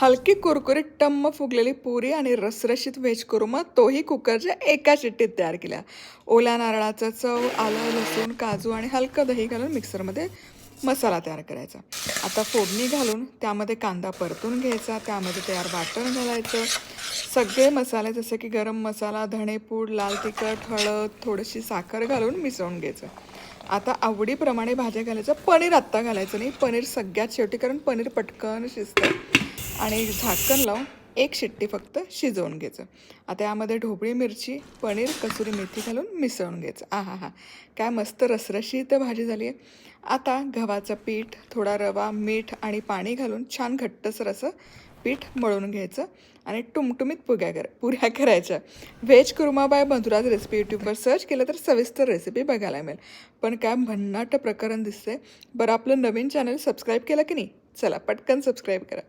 हलकी कुरकुरीत टम्म फुगलेली पुरी आणि रसरशीत व्हेज कुर्मा तोही कुकरच्या एका चिट्टीत तयार केल्या. ओल्या नारळाचं चव आलं लसूण काजू आणि हलकं दही घालून मिक्सरमध्ये मसाला तयार करायचा. आता फोडणी घालून त्यामध्ये कांदा परतून घ्यायचा त्यामध्ये तयार वाटण घालायचं. सगळे मसाले जसे की गरम मसाला धणेपूड लाल तिखट हळद थोडीशी साखर घालून मिसळून घ्यायचं. आता आवडीप्रमाणे भाज्या घालायचं. पनीर आत्ता घालायचं नाही. पनीर सगळ्यात शेवटी कारण पनीर पटकन शिजतं. आणि झाकण लावून एक शिट्टी फक्त शिजवून घ्यायचं. आता यामध्ये ढोबळी मिरची पनीर कसुरी मेथी घालून मिसळून घ्यायचं. आहा हा. काय मस्त रसरशीत भाजी झाली आहे. आता गव्हाचं पीठ थोडा रवा मीठ आणि पाणी घालून छान घट्टसर असं पीठ मळून घ्यायचं आणि टुमटुमीत पुग्या कर पुऱ्या करायच्या. Veg kurma by Madhura's recipe यूट्यूबवर सर्च केलं तर सविस्तर रेसिपी बघायला मिळेल. पण काय भन्नाट प्रकरण दिसतंय. बरं आपलं नवीन चॅनल सबस्क्राईब केलं की नाही? चला पटकन सबस्क्राईब करा.